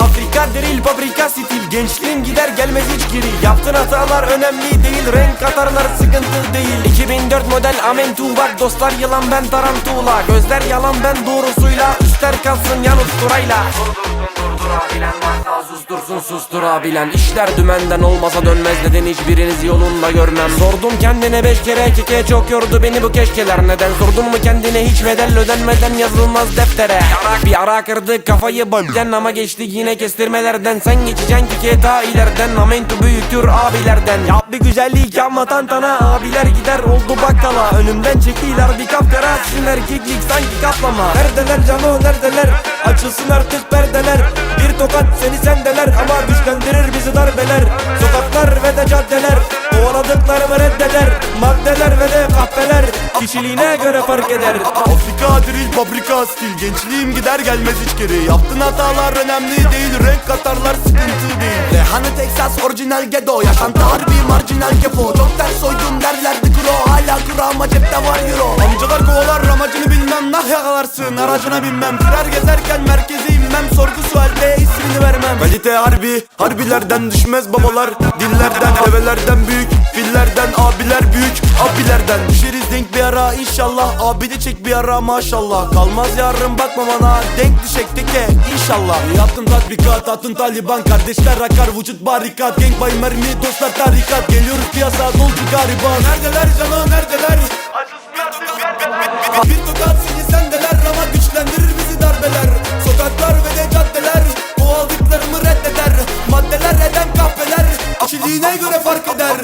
Afrika drill, fabrika stil Gençliğin gider gelmez hiç geri Yaptığın hatalar önemli değil. Renk katarlar sıkıntı değil. 2004 model Amentu bak Dostlar yılan ben tarantula. Gözler yalan ben doğrusuyla. Üstler kalsın yan usturayla Durdurabilen varsa sustursun susturabilen İşler dümenden olmasa dönmez Neden hiçbiriniz yolunda görmem. Sordum kendine beş kere keke Çok yordu beni bu keşkeler. Neden sordun mu kendine? Hiç bedel ödenmeden Yazılmaz deftere. Yarak bir ara kırdı kafayı bölden Ama geçti yine kestirmelerden. Sen geçeceksin ki ta ileriden Amentu büyüktür abilerden. Yap bir güzellik yapma tantana. Abiler gider oldu bakkala. Önümden çekiler bir kapkara. Sizin erkeklik sanki kaplama. Neredeler cano neredeler? Açılsın artık perdeler tokat seni sendeler. Ama güçlendirir bizi darbeler. Sokaklar ve de caddeler. Kovaladıklarımı reddeder. Maddeler ve de kahveler Kişiliğine göre fark eder. Afrika drill fabrika stil. Gençliğim gider gelmez hiç geri Yaptığın hatalar önemli değil. Renk katarlar sıkıntı değil. Rehane Texas orijinal ghetto. Yaşantı harbi marjinal kefo Çok ters soydum derlerdi kuro Hala kuru ama cepte var euro. Amcalar kovalar amacını bilmem. Nah yakalarsın aracına binmem. Firar gezerken merkeze Kalite harbi harbilerden düşmez babalar. Dillerden develerden büyük Fillerden abiler büyük abilerden. Düşeriz denk bir ara inşallah. Abi de çek bir ara maşallah. Kalmaz yarın bakma bana. Denk düşek teke inşallah. Yaptım tatbikat attın taliban. Kardeşler akar vücut barikat. Gang bay mermi dostlar tarikat. Geliyoruz piyasa dolcu gariban. Neredeler canım neredeler kişiliğine göre fark eder.